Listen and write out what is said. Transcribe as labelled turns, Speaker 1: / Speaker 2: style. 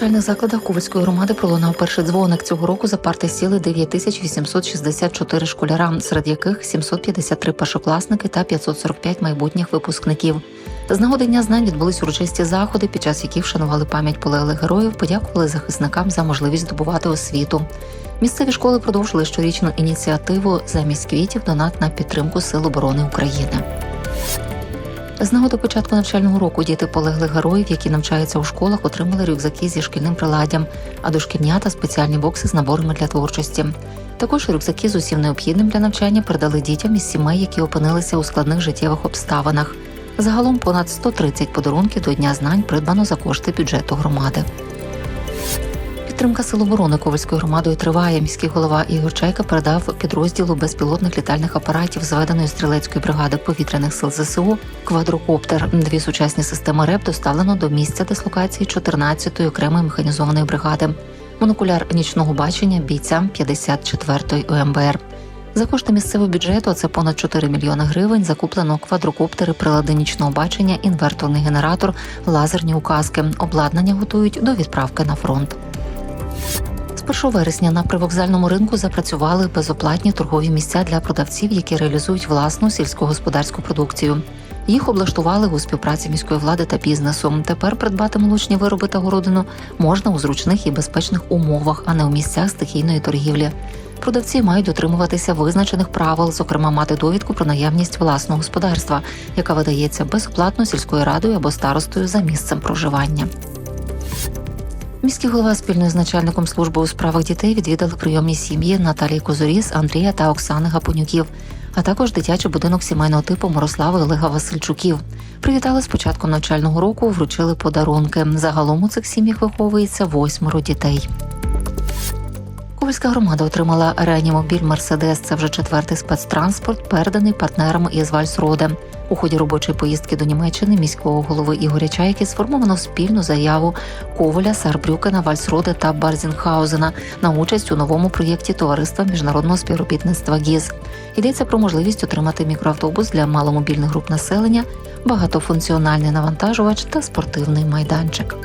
Speaker 1: навчальних закладах Ковальської громади пролунав перший дзвоник. Цього року за парти сіли 9864 школяра, серед яких 753 першокласники та 545 майбутніх випускників. З нагоди дня знань відбулись урочисті заходи, під час яких вшанували пам'ять полеглих героїв, подякували захисникам за можливість здобувати освіту. Місцеві школи продовжили щорічну ініціативу замість квітів донат на підтримку Сил оборони України. З нагоди початку навчального року діти полеглих героїв, які навчаються у школах, отримали рюкзаки зі шкільним приладдям, а дошкільнята спеціальні бокси з наборами для творчості. Також рюкзаки з усім необхідним для навчання передали дітям із сімей, які опинилися у складних життєвих обставинах. Загалом понад 130 подарунків до Дня знань придбано за кошти бюджету громади. Підтримка Сил оборони Ковальською громадою триває. Міський голова Ігор Чайка передав підрозділу безпілотних літальних апаратів зведеної стрілецької бригади повітряних сил ЗСУ квадрокоптер. Дві сучасні системи РЕП доставлено до місця дислокації 14-ї окремої механізованої бригади. Монокуляр нічного бачення бійцям 54-ї ОМБР. За кошти місцевого бюджету, а це понад 4 мільйони гривень, закуплено квадрокоптери, прилади нічного бачення, інверторний генератор, лазерні указки. Обладнання готують до відправки на фронт. З 1 вересня на привокзальному ринку запрацювали безоплатні торгові місця для продавців, які реалізують власну сільськогосподарську продукцію. Їх облаштували у співпраці міської влади та бізнесу. Тепер придбати молочні вироби та городину можна у зручних і безпечних умовах, а не у місцях стихійної торгівлі. Продавці мають дотримуватися визначених правил, зокрема мати довідку про наявність власного господарства, яка видається безоплатно сільською радою або старостою за місцем проживання. Міський голова спільно з начальником служби у справах дітей відвідали прийомні сім'ї Наталії Козуріс, Андрія та Оксани Гапонюків, а також дитячий будинок сімейного типу Мирослави Олега Васильчуків. Привітали з початком навчального року, вручили подарунки. Загалом у цих сім'ях виховується восьмеро дітей. Ковальська громада отримала реанімобіль Мерседес. Це вже четвертий спецтранспорт, переданий партнерам із Вальсроде. У ході робочої поїздки до Німеччини міського голови Ігоря Чайки сформовано спільну заяву Коваля, Сарбрюкена, Вальсроде та Барзінхаузена на участь у новому проєкті товариства міжнародного співробітництва ГІЗ. Йдеться про можливість отримати мікроавтобус для маломобільних груп населення, багатофункціональний навантажувач та спортивний майданчик.